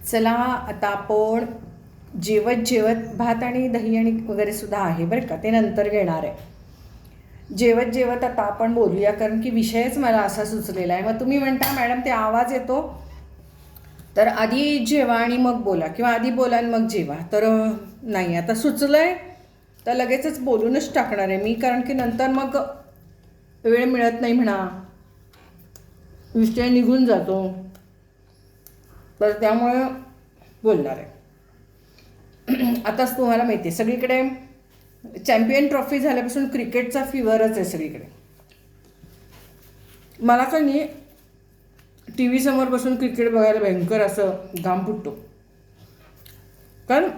चला आता आपण जेवत जेवत भात आणि दही आणि वगैरे सुद्धा आहे बरं का ते नंतर घेणार आहे. जेवत जेवत आता आपण बोलूया कारण की विषयच मला असा सुचलेला आहे. मग तुम्ही म्हणता मॅडम ते आवाज येतो. तर आधी जेवा आणि मग बोला किंवा आधी बोला आणि मग जेवा. तर नाही आता सुचलं आहे तर लगेचच बोलूनच टाकणार आहे मी कारण की नंतर मग वेळ मिळत नाही म्हणा. विषय निघून जातो. तर त्यामुळे बोलणार आहे. आताच तुम्हाला माहिती आहे सगळीकडे चॅम्पियन ट्रॉफी झाल्यापासून क्रिकेटचा फिवरच आहे सगळीकडे. मला का नाही टी व्ही समोर बसून क्रिकेट बघायला भयंकर असं घाम फुटतो. कारण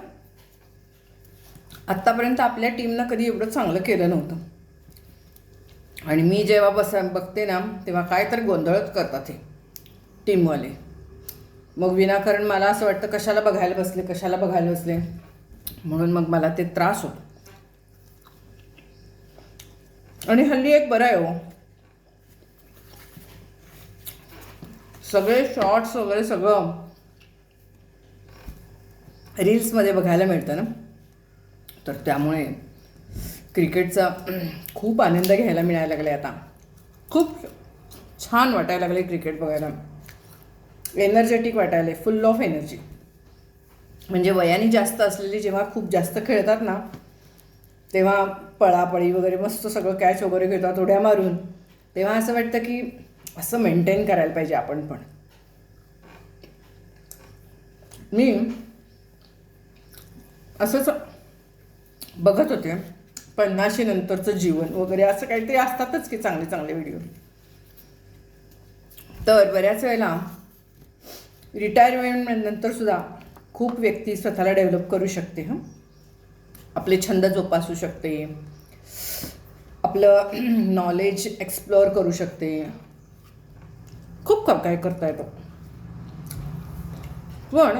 आत्तापर्यंत आपल्या टीमनं कधी एवढं चांगलं केलं नव्हतं. आणि मी जेव्हा बस बघते ना तेव्हा काय तर गोंधळच करतात हे टीमवाले मग विनाकारण मला असं वाटतं कशाला बघायला बसले कशाला बघायला बसले? म्हणून मग मला ते त्रास होतो. आणि हल्ली एक बरं आहे हो. सगळे शॉर्ट्स वगैरे सगळं रील्समध्ये बघायला मिळतं ना? तर त्यामुळे क्रिकेटचा खूप आनंद घ्यायला मिळायला लागला आता. खूप छान वाटायला लागले क्रिकेट बघायला. एनर्जेटिक वाटायला फुल ऑफ एनर्जी म्हणजे वयाने जास्त असलेली जेव्हा खूप जास्त खेळतात ना तेव्हा पळापळी वगैरे मस्त सगळं कॅच वगैरे घेतात उड्या मारून. तेव्हा असं वाटतं की असं मेंटेन करायला पाहिजे आपण पण. मी असंच बघत होते पन्नाशी नंतरचं जीवन वगैरे असं काहीतरी असतातच की चांगले चांगले व्हिडिओ तर बऱ्याच वेळेला रिटायरमेंट नंतर सुद्धा खूप व्यक्ती स्वतःला डेव्हलप करू शकते हं. आपले छंद जोपासू शकते. आपलं नॉलेज एक्सप्लोअर करू शकते. खूप का काय करता येतं पण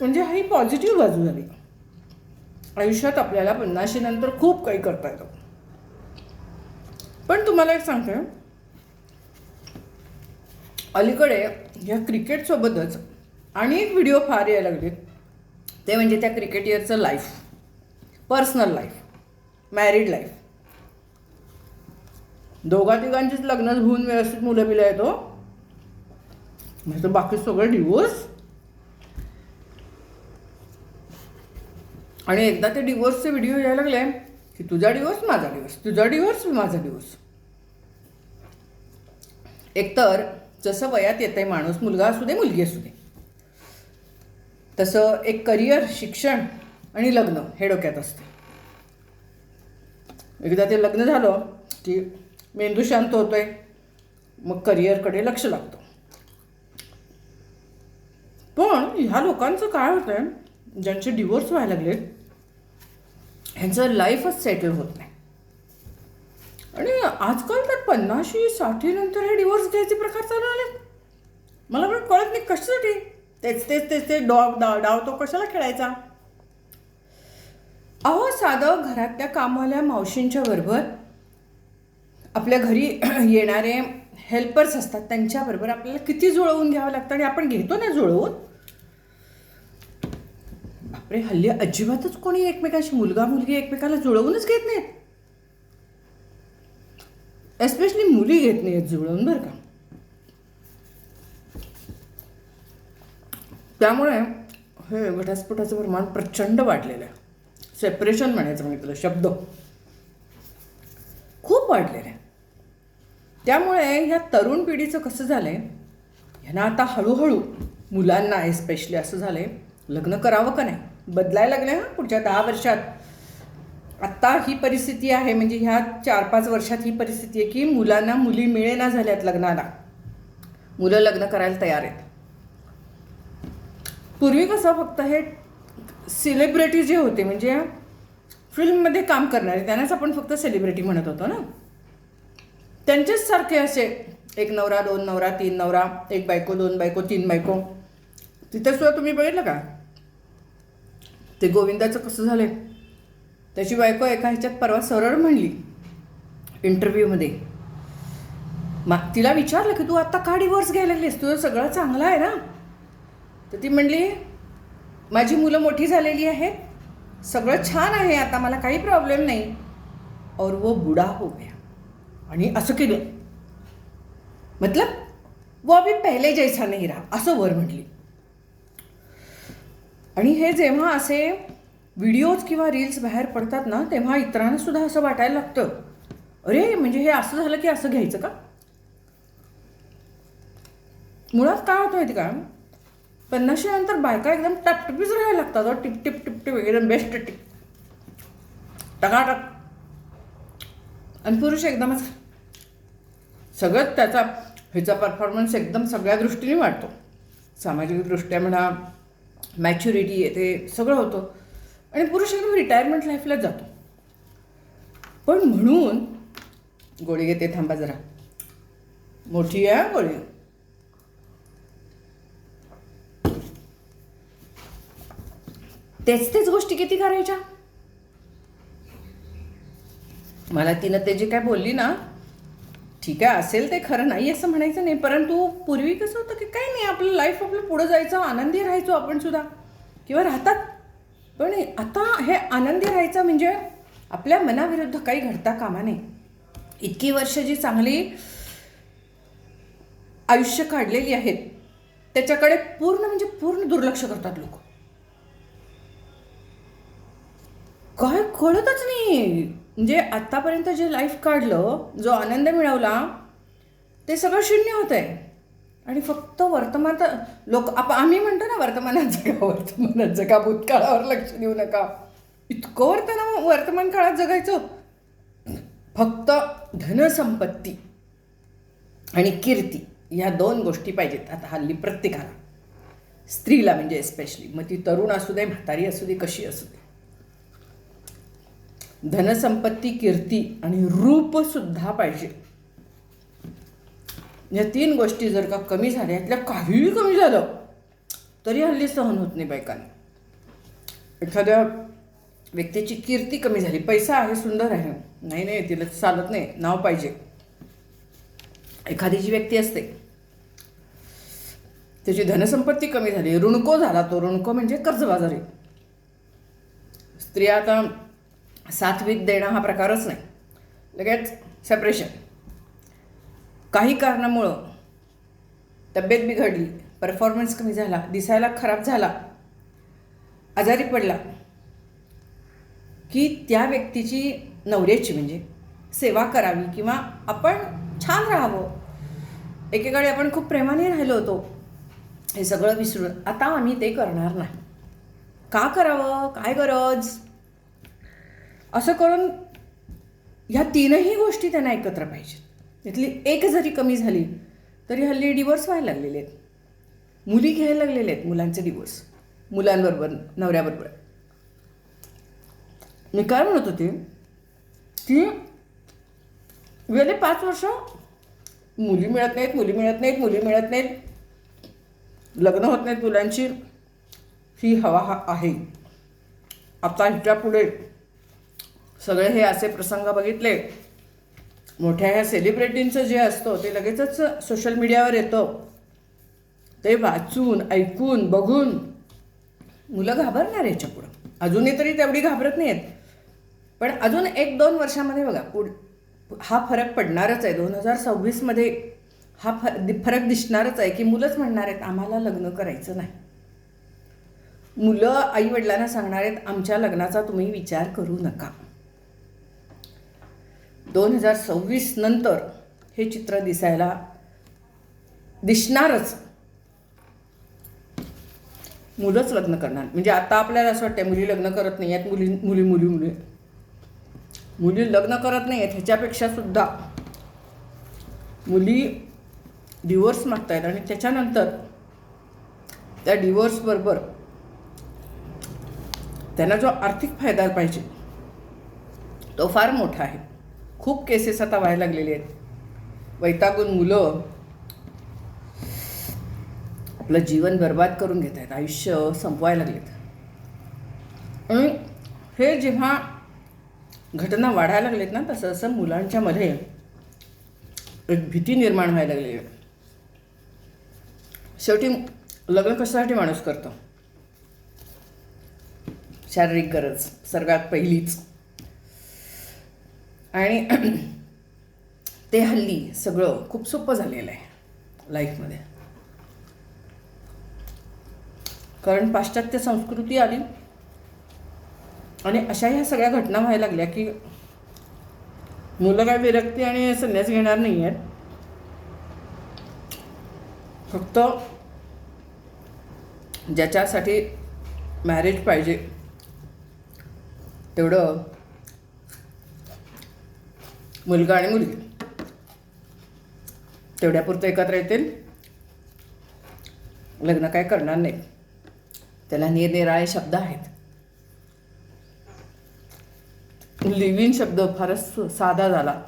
म्हणजे ही पॉझिटिव्ह बाजू झाली. आयुष्यात आपल्याला पन्नाशी नंतर खूप काही करता येतं. पण तुम्हाला एक सांगते अलीकडे ह्या क्रिकेटसोबतच आणि एक व्हिडिओ फार यायला लागले. ते म्हणजे त्या क्रिकेटियरचं life personal life married life दोघा तिघांचीच लग्न होऊन व्यवस्थित मुलं बिलं येतो हो. म्हणजे बाकी सगळं डिवोर्स आणि एकदा ते डिवोर्सचे व्हिडिओ यायला लागले की तुझा डिवोर्स माझा डिवोर्स तुझा डिवोर्स माझा डिवोर्स एकतर जसं वयात येत आहे माणूस मुलगा असू दे मुलगी असू दे. तसं एक करिअर शिक्षण आणि लग्न हे डोक्यात असते एकदा ते लग्न झालं की मेंदू शांत होतोय मग करिअरकडे लक्ष लागतं. पण ह्या लोकांचं काय होतं ज्यांचे डिवोर्स व्हायला लागले ह्यांचं लाईफच सेटल होत नाही. आणि आजकाल तर पन्नाशी साठी नंतर हे डिवोर्स घ्यायचे प्रकार चालू आले मला पण कळत नाही कशासाठी. तेच तेच तेच ते डॉग डाव डाव तो कशाला खेळायचा? अहो साधं घरातल्या कामवाल्या मावशींच्या बरोबर आपल्या घरी येणारे हेल्पर्स असतात त्यांच्याबरोबर आपल्याला किती जुळवून घ्यावं लागतं आणि आपण घेतो ना जुळवून? बापरे हल्ली अजिबातच कोणी एकमेकांशी मुलगा मुलगी एकमेकाला जुळवूनच घेत नाहीत. एस्पेशली मुली घेत आहेत जुळवून बरं का. त्यामुळे हे घटस्फोटाचं प्रमाण प्रचंड वाढलेलं आहे. सेपरेशन म्हणायचं म्हणजे तुला शब्द. खूप वाढलेलं आहे. त्यामुळे ह्या तरुण पिढीचं कसं झालं आहे ह्यांना आता हळूहळू मुलांना एस्पेशली असं झालं आहे लग्न करावं का नाही? बदलायला लागलं हां पुढच्या दहा वर्षात. आत्ता ही परिस्थिती आहे म्हणजे ह्या चार पाच वर्षात ही परिस्थिती आहे की मुलांना मुली मिळेना झाल्यात लग्नाला. मुलं लग्न करायला तयार आहेत. पूर्वी कसं फक्त हे सेलिब्रिटी जे होते म्हणजे फिल्ममध्ये काम करणारे त्यांनाच आपण फक्त सेलिब्रिटी म्हणत होतो ना? त्यांचेच सारखे असे एक नवरा दोन नवरा तीन नवरा एक बायको दोन बायको तीन बायको. तिथे सुद्धा तुम्ही बघितलं का? ते गोविंदाचं कसं झालं त्याची बायको एका ह्याच्यात परवा सरळ म्हणली इंटरव्ह्यूमध्ये. मा तिला विचारलं की तू आत्ता का डिवोर्स घ्यायला लागलीस? तुझं सगळं चांगलं आहे ना? तर ती म्हणली माझी मुलं मोठी झालेली आहेत. सगळं छान आहे. आता मला काही प्रॉब्लेम नाही. और वो बुडा हो गया. आणि असं केलं. मतलब वो अभी पहिले जैसा नाही राहा. असं वर म्हटली आणि हे जेव्हा असे व्हिडिओज किंवा रील्स बाहेर पडतात ना तेव्हा इतरांना सुद्धा असं वाटायला लागतं. अरे म्हणजे हे असं झालं की असं घ्यायचं का? मुळात काय होतं माहिती का? पन्नाशी नंतर बायका एकदम टपटपीच राहायला लागतात हो. टिप टिप टिप टिप एकदम बेस्ट टिप. टकाटक. आणि पुरुष एकदमच सगळंच त्याचा ह्याचा परफॉर्मन्स एकदम सगळ्या दृष्टीने वाढतो. सामाजिकदृष्ट्या म्हणा मॅच्युरिटी येते सगळं होतं. आणि पुरुष एकदम रिटायरमेंट लाईफला जातो. पण म्हणून गोळी घेते थांबा जरा. मोठी आहे गोळी तेच तेच गोष्टी किती करायच्या? मला तिनं ते जे काय बोलली ना ठीक आहे असेल ते खरं नाही असं म्हणायचं नाही परंतु पूर्वी कसं होतं की काही नाही आपलं लाईफ आपलं पुढं जायचं आनंदी राहायचो आपण सुद्धा. किंवा राहतात. पण आता हे आनंदी राहायचं म्हणजे आपल्या मनाविरुद्ध काही घडता कामा नये. इतकी वर्ष जी चांगली आयुष्य काढलेली आहेत त्याच्याकडे पूर्ण म्हणजे पूर्ण दुर्लक्ष करतात लोक. काय कळतच नाही. म्हणजे आत्तापर्यंत जे लाईफ काढलं जो आनंद मिळवला ते सगळं शून्य होत आहे आणि फक्त वर्तमान लोक आप आम्ही म्हणतो ना वर्तमानात जगा वर्तमानात जगा. भूतकाळावर लक्ष देऊ नका. इतकं वर्तमान वर्तमान काळात जगायचं. फक्त धनसंपत्ती आणि कीर्ती ह्या दोन गोष्टी पाहिजेत. आता हल्ली प्रत्येकाला. स्त्रीला म्हणजे एस्पेशली मग ती तरुण असू दे म्हातारी असू दे कशी असू दे. धनसंपत्ती कीर्ती आणि रूप सुद्धा पाहिजे. या तीन गोष्टी जर का कमी झाल्या यातल्या काहीही कमी झालं तरी हल्ली सहन होत नाही बायकांना. एखाद्या व्यक्तीची कीर्ती कमी झाली पैसा आहे सुंदर आहे नाही नाही तिला चालत नाही नाव पाहिजे. एखादी जी व्यक्ती असते त्याची धनसंपत्ती कमी झाली ऋणको झाला तो ऋणको म्हणजे कर्जबाजारी. स्त्रिया आता सात्विक देणं हा प्रकारच नाही. लगेच सेपरेशन काही कारणामुळं तब्येत बिघडली परफॉर्मन्स कमी झाला दिसायला खराब झाला आजारी पडला की त्या व्यक्तीची नवऱ्याची म्हणजे सेवा करावी किंवा आपण छान राहावं. एकेकाळी आपण खूप प्रेमाने राहिलो होतो. हे सगळं विसरून आता आम्ही ते करणार नाही. का करावं? काय गरज? असं करून ह्या तीनही गोष्टी त्यांना एकत्र पाहिजेत. त्यातली एक जरी कमी झाली तरी हल्ली डिवोर्स व्हायला लागलेले आहेत. मुली घ्यायला लागलेले आहेत मुलांचे डिवोर्स मुलांबरोबर नवऱ्याबरोबर. मी काय म्हणत होते की गेले पाच वर्ष मुली मिळत नाहीत मुली मिळत नाहीत मुली मिळत नाहीत. लग्न होत नाहीत मुलांची. ही हवा हा आहे. आता ह्याच्या पुढे सगळे हे असे प्रसंग बघितले. मोठ्या ह्या सेलिब्रिटींचं जे असतं ते लगेचच सोशल मीडियावर येतं. ते वाचून ऐकून बघून. मुलं घाबरणार याच्या पुढं अजूनही तरी तेवढी घाबरत नाही आहेत पण अजून एक दोन वर्षामध्ये बघा पुढ हा फरक पडणारच आहे. दोन हजार सव्वीसमध्ये हा फ फरक दिसणारच आहे की मुलंच म्हणणार आहेत आम्हाला लग्न करायचं नाही. मुलं आईवडिलांना सांगणार आहेत आमच्या लग्नाचा तुम्ही विचार करू नका. दोन हजार सव्वीस नंतर हे चित्र दिसायला दिसणारच. मुलंच लग्न करणार. म्हणजे आता आपल्याला असं वाटतं मुली लग्न करत नाही आहेत मुली मुली मुली मुली. मुली लग्न करत नाही आहेत ह्याच्यापेक्षा सुद्धा मुली डिवोर्स मागतायत आणि त्याच्यानंतर त्या डिवोर्सबरोबर त्यांना जो आर्थिक फायदा पाहिजे तो फार मोठा आहे. खूप केसेस आता व्हायला लागलेले आहेत. वैतागून मुलं आपलं जीवन बर्बाद करून घेत आहेत. आयुष्य संपवायला लागलेत. आणि हे जेव्हा घटना वाढायला लागलेत ना तसं तसं मुलांच्या मध्ये एक भीती निर्माण व्हायला लागली आहे. शेवटी लग्न कशासाठी माणूस करतो? शारीरिक गरज सर्वात पहिलीच. आणि ते हल्ली सगळं खूप सोपं झालेलं आहे लाईफमध्ये. कारण पाश्चात्य संस्कृती आली आणि अशा ह्या सगळ्या घटना व्हायला लागल्या की मुलं काय विरक्ती आणि संन्यास घेणार नाही आहेत. फक्त ज्याच्यासाठी मॅरेज पाहिजे तेवढं मुलगा आणि मुलगी. तेवढ्यापुरतं एकत्र येतील. लग्न काय करणार नाही. त्याला निरनिराळे शब्द आहेत. लिव्हिन शब्द फारच साधा झाला.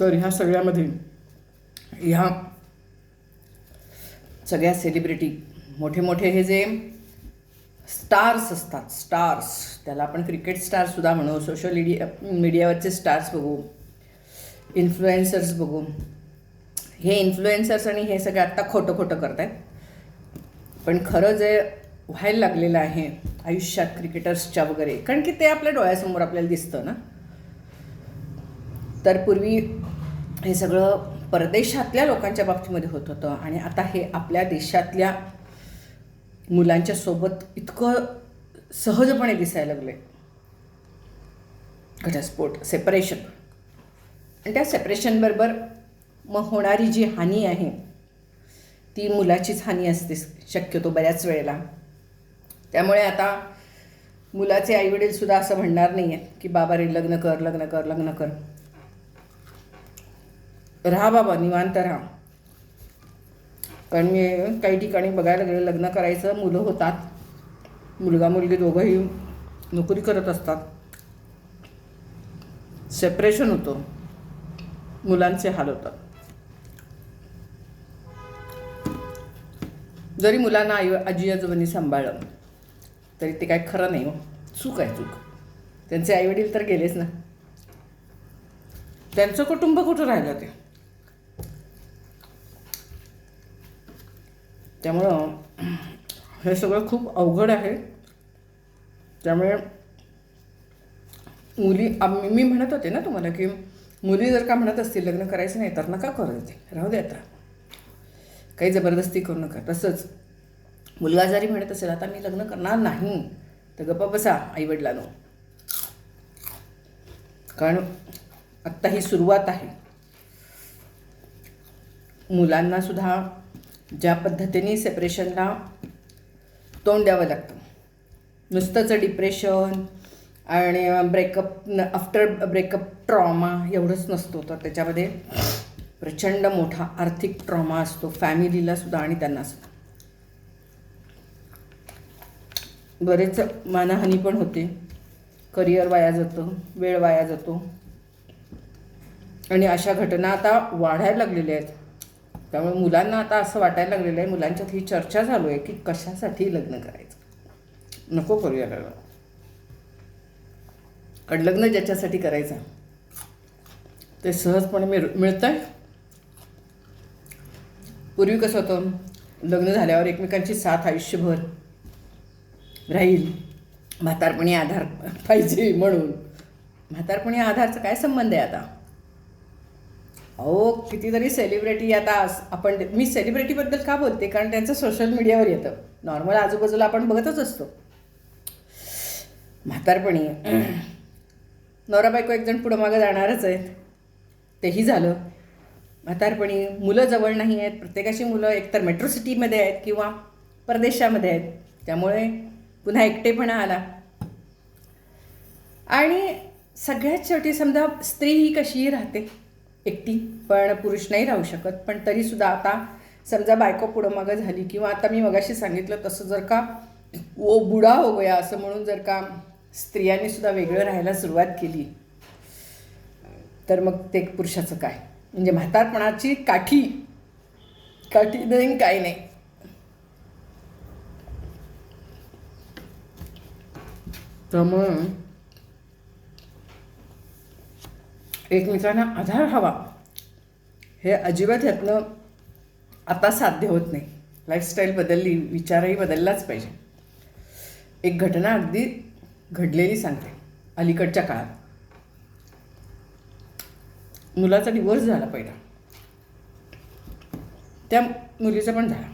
तर ह्या सगळ्यामध्ये ह्या सगळ्या सेलिब्रिटी मोठे मोठे हे जे स्टार्स असतात स्टार्स. त्याला आपण क्रिकेट स्टारसुद्धा म्हणू सोशल मीडिया मीडियावरचे स्टार्स बघू इन्फ्लुएन्सर्स बघू. हे इन्फ्लुएन्सर्स आणि हे सगळं आत्ता खोटं खोटं करत आहेत पण खरं जे व्हायला लागलेलं आहे आयुष्यात क्रिकेटर्सच्या वगैरे कारण की ते आपल्या डोळ्यासमोर आपल्याला दिसतं ना. तर पूर्वी हे सगळं परदेशातल्या लोकांच्या बाबतीमध्ये होत होतं आणि आता हे आपल्या देशातल्या मुलांच्या सोबत इतकं सहजपणे दिसायला लागले. घटस्फोट सेपरेशन आणि त्या सेपरेशनबरोबर मग होणारी जी हानी आहे ती मुलाचीच हानी असते शक्यतो बऱ्याच वेळेला. त्यामुळे आता मुलाचे आईवडीलसुद्धा असं म्हणणार नाही आहेत की बाबा रे लग्न कर लग्न कर लग्न कर. राहा बाबा निवांत राहा. कारण मी काही ठिकाणी बघायला गेले लग्न करायचं मुलं होतात. मुलगा मुलगी दोघंही नोकरी करत असतात. सेपरेशन होतं. मुलांचे हाल होतात. जरी मुलांना आई आजी आजोबांनी सांभाळलं तरी ते काय खरं नाही हो. चूक आहे चूक. त्यांचे आईवडील तर गेलेच ना. त्यांचं कुटुंब कुठं राहिलं ते? त्यामुळं हे सगळं खूप अवघड आहे. त्यामुळे मुली मी म्हणत होते ना तुम्हाला की मुली जर का म्हणत असतील लग्न करायचं नाही तर नका करू देते राहू दे आता. काही जबरदस्ती करू नका. तसंच मुलगा जरी म्हणत असेल आता मी लग्न करणार नाही तर गप्पा बसा आईवडिलांनो. कारण आत्ता ही सुरुवात आहे. मुलांनासुद्धा ज्या पद्धतीने सेपरेशनला तोंड द्यावं लागतं. नुसतंच डिप्रेशन आणि ब्रेकअप आफ्टर ब्रेकअप ट्रॉमा एवढंच नसतो. तर त्याच्यामध्ये प्रचंड मोठा आर्थिक ट्रॉमा असतो. फॅमिलीला सुद्धा आणि त्यांना सुद्धा. बरेच मानहानी पण होते. करिअर वाया जातं वेळ वाया जातो. आणि अशा घटना आता वाढायला लागलेल्या आहेत. त्यामुळे मुलांना आता असं वाटायला लागलेलं आहे मुलांच्यात ही चर्चा चालू आहे की कशासाठी लग्न करायचं? नको करूया लग्न कारण लग्न ज्याच्यासाठी करायचं ते सहजपणे मिळ मिळतं आहे पूर्वी कसं होतं लग्न झाल्यावर एकमेकांची साथ आयुष्यभर राहील. म्हातारपणी आधार पाहिजे म्हणून. म्हातारपणी आधारचा काय संबंध आहे आता? अहो कितीतरी सेलिब्रिटी आता आपण मी सेलिब्रिटीबद्दल का बोलते? कारण त्यांचं सोशल मीडियावर येतं. नॉर्मल आजूबाजूला आपण बघतच असतो. म्हातारपणी. नवरा बायको एकजण पुढं मागं जाणारच आहेत. तेही झालं. म्हातारपणी मुलं जवळ नाही आहेत. प्रत्येकाची मुलं एकतर मेट्रो सिटीमध्ये आहेत किंवा परदेशामध्ये आहेत. त्यामुळे पुन्हा एकटेपणा आला. आणि सगळ्यात शेवटी समजा स्त्री ही कशीही राहते. एकटी पण पुरुष नाही राहू शकत. पण तरीसुद्धा आता समजा बायको पुढं मागं झाली किंवा आता मी मगाशी सांगितलं तसं जर का ओ बुडा हो गया असं म्हणून जर का स्त्रियांनी सुद्धा वेगळं राहायला सुरुवात केली तर मग ते पुरुषाचं काय? म्हणजे म्हातारपणाची काठी काठी नाही काय नाही. तर मग एकमेकांना आधार हवा. हे अजिबात यातनं आता साध्य होत नाही. लाईफस्टाईल बदलली विचारही बदललाच पाहिजे. एक घटना अगदी घडलेली सांगते अलीकडच्या काळात. मुलाचा डिवोर्स झाला पहिला. त्या मुलीचा पण झाला.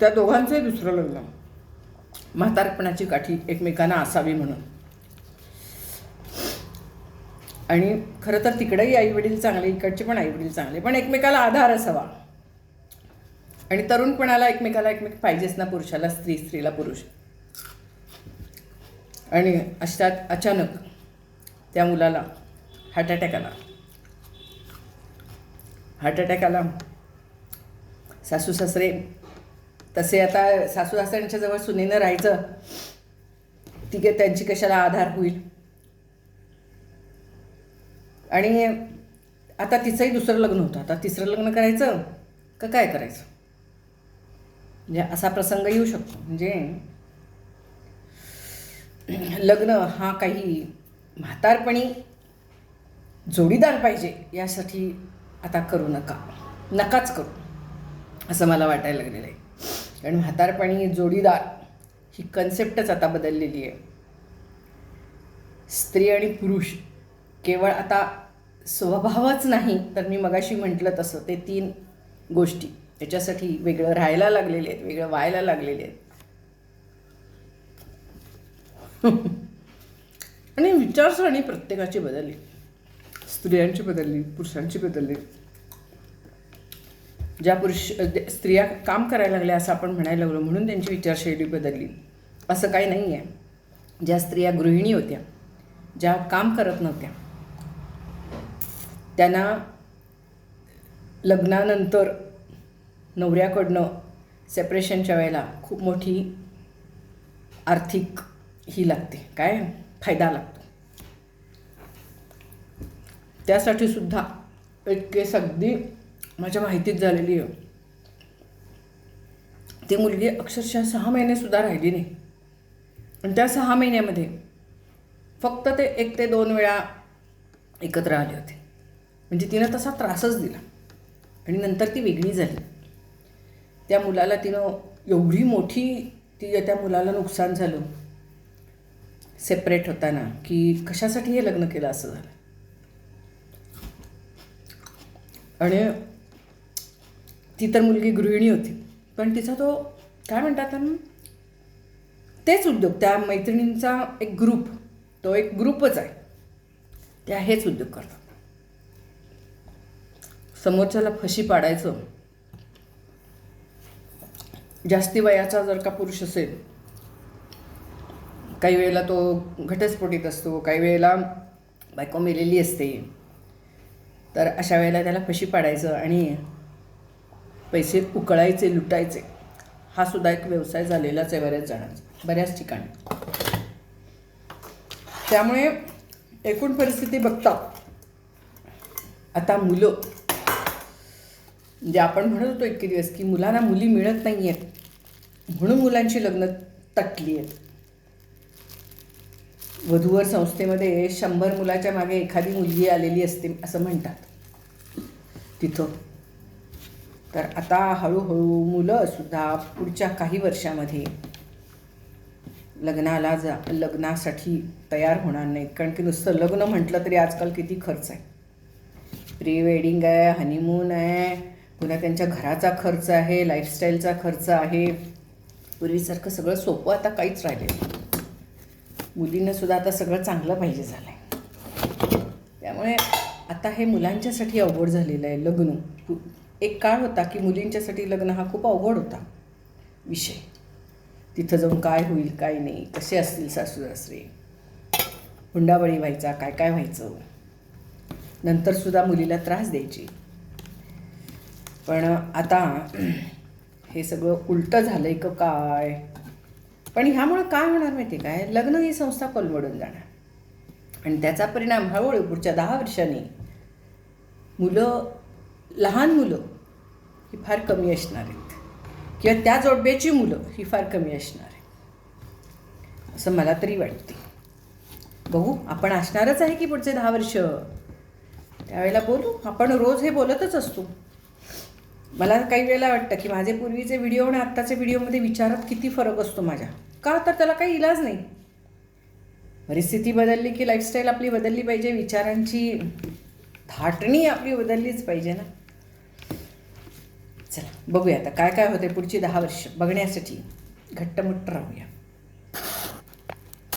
त्या दोघांचंही दुसरं लग्न. म्हातारपणाची काठी एकमेकांना असावी म्हणून. आणि खरं तर तिकडेही आई वडील चांगले इकडचे पण आई वडील चांगले पण एकमेकाला आधार असावा. आणि तरुणपणाला एकमेकाला एकमेक पाहिजेच ना पुरुषाला स्त्री स्त्रीला पुरुष. आणि अशात अचानक त्या मुलाला हार्ट अटॅक आला. हार्ट अटॅक आला. सासू सासरे तसे आता सासू सासऱ्यांच्या जवळ सुनेनं राहायचं तिघे त्यांची कशाला आधार होईल? आणि आता तिचंही दुसरं लग्न होतं. आता तिसरं लग्न करायचं का काय करायचं? म्हणजे असा प्रसंग येऊ शकतो. म्हणजे लग्न हा काही म्हातारपणी जोडीदार पाहिजे यासाठी आता करू नका. नकाच करू. असं मला वाटायला लागलेलं आहे. कारण म्हातारपणी जोडीदार ही कन्सेप्टच आता बदललेली आहे. स्त्री आणि पुरुष केवळ आता स्वभावच नाही तर मी मगाशी म्हटलं तसं. ते तीन गोष्टी त्याच्यासाठी वेगळं राहायला लागलेले आहेत वेगळं व्हायला लागलेले आहेत. आणि विचारसरणी प्रत्येकाची बदलली. स्त्रियांची बदलली पुरुषांची बदलली. ज्या पुरुष स्त्रिया काम करायला लागल्या असं आपण म्हणायला लागलो म्हणून त्यांची विचारशैली बदलली. असं काही नाही आहे ज्या स्त्रिया गृहिणी होत्या ज्या काम करत नव्हत्या त्यांना लग्नानंतर नवऱ्याकडनं सेपरेशनच्या वेळेला खूप मोठी आर्थिक ही लागते. काय? फायदा लागतो. त्यासाठी सुद्धा एक केस अगदी माझ्या माहितीत झालेली आहे. ती मुलगी अक्षरशः सहा महिनेसुद्धा राहिली नाही. आणि त्या सहा महिन्यामध्ये फक्त ते एक ते दोन वेळा एकत्र आले होते. म्हणजे तिनं तसा त्रासच दिला. आणि नंतर ती वेगळी झाली. त्या मुलाला तिनं एवढी मोठी ती त्या मुलाला नुकसान झालं. सेपरेट होताना की कशासाठी हे लग्न केलं असं झालं. आणि ती तर मुलगी गृहिणी होती. पण तिचा तो काय म्हणतात तेच उद्योग. त्या मैत्रिणींचा एक ग्रुप तो एक ग्रुपच आहे. त्या हेच उद्योग करतात. समोरच्याला फशी पाडायचं. जास्ती वयाचा जर का पुरुष असेल काही वेळेला तो घटस्फोटीत असतो काही वेळेला बायको मेलेली असते तर अशा वेळेला त्याला फशी पाडायचं आणि पैसे उकळायचे लुटायचे. हा सुद्धा एक व्यवसाय झालेलाच आहे बऱ्याच जणांचा बऱ्याच ठिकाणी. त्यामुळे एकूण परिस्थिती बघता आता मुलं म्हणजे आपण म्हणत होतो इतके दिवस की मुलांना मुली मिळत नाही आहेत म्हणून मुलांची लग्न तटली आहेत. वधूवर संस्थेमध्ये शंभर मुलाच्या मागे एखादी मुलगी आलेली असते असं म्हणतात. तिथं. तर आता हळूहळू मुलं सुद्धा पुढच्या काही वर्षामध्ये लग्नाला जा लग्नासाठी तयार होणार नाहीत. कारण की नुसतं लग्न म्हटलं तरी आजकाल किती खर्च आहे. प्री वेडिंग आहे हनीमून आहे पुन्हा त्यांच्या घराचा खर्च आहे लाईफस्टाईलचा खर्च आहे. पूर्वीसारखं सगळं सोपं आता काहीच राहिलेलं मुलींनासुद्धा आता सगळं चांगलं पाहिजे झालं आहे त्यामुळे आता हे मुलांच्यासाठी अवघड झालेलं आहे लग्न. एक काळ होता की मुलींच्यासाठी लग्न हा खूप अवघड होता. विषय. तिथं जाऊन काय होईल काय नाही कसे असतील सासू सासरे? हुंडाबळी व्हायचा काय काय व्हायचं? नंतरसुद्धा मुलीला त्रास द्यायची. पण आता हे सगळं उलटं झालं आहे का काय? पण ह्यामुळं काय होणार माहिती आहे काय? लग्न ही संस्था कोलमडून जाणार. आणि त्याचा परिणाम हळूहळू पुढच्या दहा वर्षांनी मुलं लहान मुलं ही फार कमी असणार आहेत. किंवा त्या जोडब्याची मुलं ही फार कमी असणार आहेत. असं मला तरी वाटते बघू आपण असणारच आहे की पुढचे दहा वर्ष? त्यावेळेला बोलू. आपण रोज हे बोलतच असतो मला काही वेळेला वाटतं की माझे पूर्वीचे व्हिडिओ आणि आत्ताचे व्हिडिओमध्ये विचारात किती फरक असतो माझ्या? का तर त्याला काही इलाज नाही. परिस्थिती बदलली की लाईफस्टाईल आपली बदलली पाहिजे विचारांची थाटणी आपली बदललीच पाहिजे ना? चला बघूया आता काय काय होते पुढची दहा वर्ष बघण्यासाठी. घट्टमुट्ट राहूया.